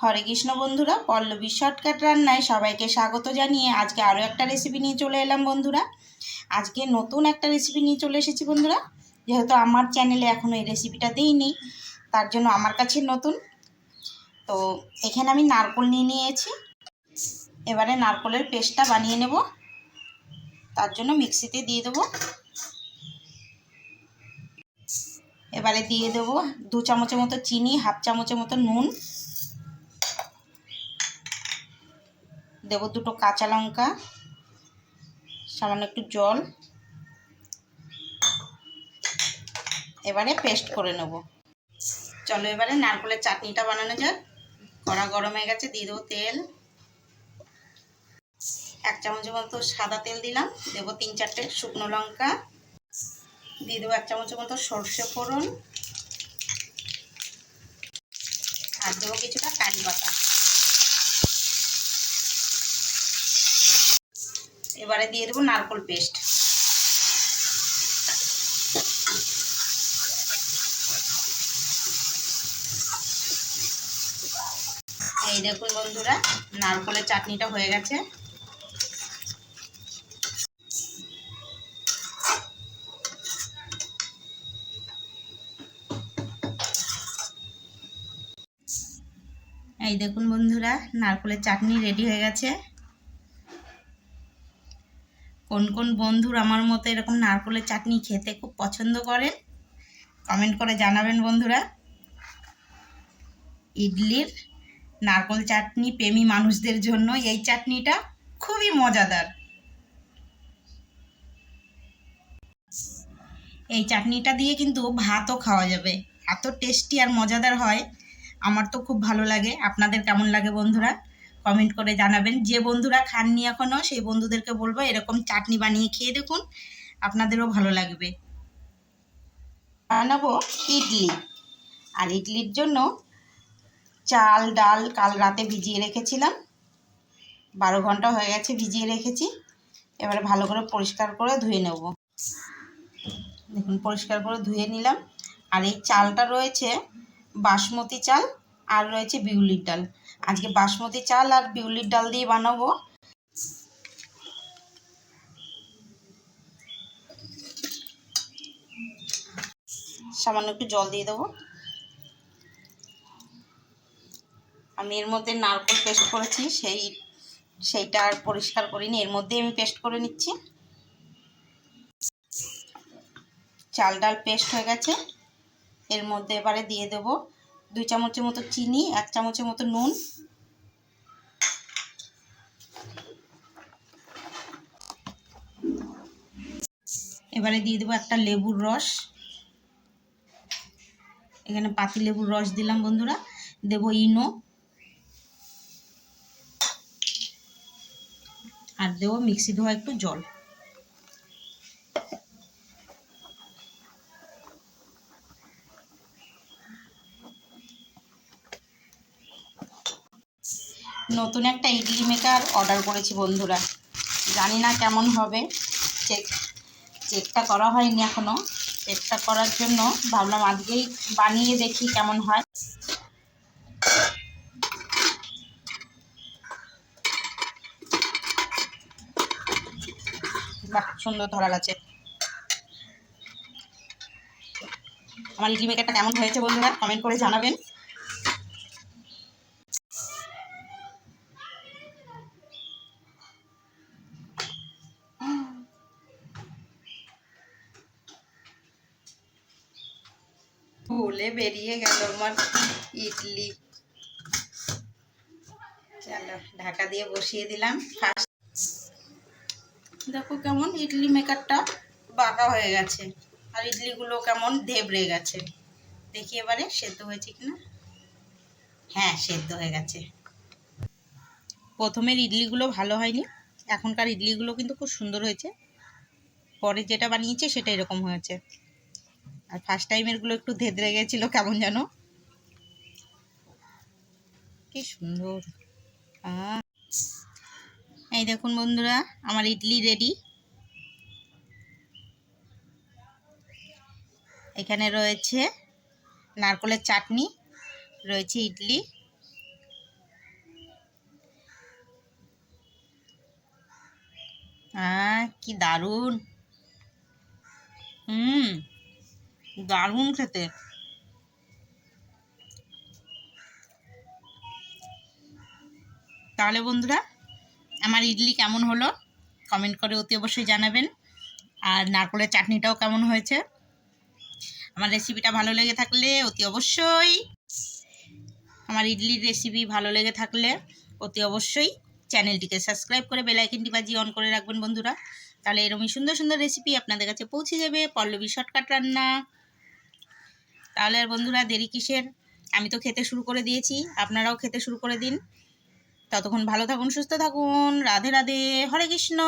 হরে কৃষ্ণ বন্ধুরা, পল্লবী শর্টকাট রান্নায় সবাইকে স্বাগত জানিয়ে আজকে আরও একটা রেসিপি নিয়ে চলে এলাম বন্ধুরা। আজকে নতুন একটা রেসিপি নিয়ে চলে এসেছি বন্ধুরা, যেহেতু আমার চ্যানেলে এখনও এই রেসিপিটা দিইনি, তার জন্য আমার কাছে নতুন। তো এখানে আমি নারকোল নিয়ে নিয়েছি। এবারে নারকোলের পেস্টটা বানিয়ে নেব, তার জন্য মিক্সিতে দিয়ে দেবো। এবারে দিয়ে দেবো দু চামচের মতো চিনি, হাফ চামচের মতো নুন। দেবো দুটো কাঁচা লঙ্কা, সামান্য একটু জল। এবারে পেস্ট করে নেব। চলো এবারে নারকলের চাটনিটা বানানো যাক। কড়া গরম হয়ে গেছে, দিয়ে দেবো তেল। এক চামচের মতো সাদা তেল দিলাম, দেবো তিন চারটে শুকনো লঙ্কা। দিয়ে দেবো এক চামচের মতো সর্ষে ফোড়ন। আর দেবো কিছুটা কারি পাতা। এবারে দিয়ে দেবো নারকল পেস্ট। এই দেখুন বন্ধুরা, নারকলের চাটনিটা হয়ে গেছে। এই দেখুন বন্ধুরা, নারকলের চাটনি রেডি হয়ে গেছে। কোন কোন বন্ধুর আমার মতো এরকম নারকলের চাটনি খেতে খুব পছন্দ করেন? কমেন্ট করে জানাবেন বন্ধুরা। ইডলির নারকল চাটনি প্রেমী মানুষদের জন্য এই চাটনিটা খুবই মজাদার। এই চাটনিটা দিয়ে কিন্তু ভাতও খাওয়া যাবে। এত টেস্টি আর মজাদার হয়। আমার তো খুব ভালো লাগে। আপনাদের কেমন লাগে বন্ধুরা? কমেন্ট করে জানাবেন। যে বন্ধুরা খাননি এখনও সেই বন্ধুদেরকে বলব, এরকম চাটনি বানিয়ে খেয়ে দেখুন। আপনাদেরও ভালো লাগবে। বানাবো ইডলি। আর ইডলির জন্য চাল, ডাল কাল রাতে ভিজিয়ে রেখেছিলাম। বারো ঘণ্টা হয়ে গেছে ভিজিয়ে রেখেছি। এবারে ভালো করে পরিষ্কার করে ধুয়ে নেব। দেখুন, পরিষ্কার করে ধুয়ে নিলাম। আর এই চালটা রয়েছে বাসমতি চাল, আর রয়েছে বিউলির ডাল। আজকে বাসমতি চাল আর বিউলির ডাল দিয়ে বানাবো। সামান্য একটু জল দিয়ে দেবো। আমি এর মধ্যে নারকল পেস্ট করেছি, সেই, সেইটা আর পরিষ্কার করিনি। এর মধ্যেই আমি পেস্ট করে নিচ্ছি। চাল ডাল পেস্ট হয়ে গেছে। এর মধ্যে এবারে দিয়ে দেবো দুই চামচের মতো চিনি, এক চামচের মতো নুন। এবারে দিয়ে দেবো একটা লেবুর রস। এখানে পাতি লেবুর রস দিলাম বন্ধুরা। দেবো ইনো। আর দেবো মিক্সি ধোয়া একটু জল। নতুন একটা ইডলি মেকার অর্ডার করেছি বন্ধুরা। জানি না কেমন হবে। চেক চেকটা করা হয়নি এখনও চেকটা করার জন্য ভাবলাম আজকেই বানিয়ে দেখি কেমন হয়। সুন্দর ধরা গেছে। আমার ইডলি মেকারটা কেমন হয়েছে বন্ধুরা? কমেন্ট করে জানাবেন। ভুলে বেরিয়ে গেল আমার ইডলি। চলো, ঢাকা দিয়ে বসিয়ে দিলাম। ফার্স্ট দেখো কেমন ইডলি মেকারটা বাঁকা হয়ে গেছে। আর ইডলিগুলো কেমন ধেবড়ে গেছে। দেখি এবারে সেদ্ধ হয়েছে কিনা। হ্যাঁ সেদ্ধ হয়ে গেছে। প্রথমের ইডলিগুলো ভালো হয়নি। এখনকার ইডলিগুলো কিন্তু খুব সুন্দর হয়েছে। পরে যেটা বানিয়েছে সেটা এরকম হয়েছে। আর ফার্স্ট টাইমেরগুলো একটু ধেদরে গেছিল, কেমন যেন? কি সুন্দর। এই দেখুন বন্ধুরা, আমার ইডলি রেডি এখানে রয়েছে নারকলের চাটনি, রয়েছে ইডলি। কি দারুণ। হুম। দারুণ খেতে। তাহলে বন্ধুরা, আমার ইডলি কেমন হলো? কমেন্ট করে অতি অবশ্যই জানাবেন। আর নারকলের চাটনিটাও কেমন হয়েছে? আমার রেসিপিটা ভালো লেগে থাকলে অতি অবশ্যই, আমার ইডলির রেসিপি ভালো লেগে থাকলে অতি অবশ্যই চ্যানেলটিকে সাবস্ক্রাইব করে বেল আইকনটি বাজিয়ে অন করে রাখবেন বন্ধুরা। তাহলে এরকমই সুন্দর সুন্দর রেসিপি আপনাদের কাছে পৌঁছে যাবে। পল্লবী শর্টকাট রান্না। তাহলে আর বন্ধুরা দেরি কিসের? আমি তো খেতে শুরু করে দিয়েছি, আপনারাও খেতে শুরু করে দিন। ততক্ষণ ভালো থাকুন, সুস্থ থাকুন, রাধে রাধে, হরে কৃষ্ণ।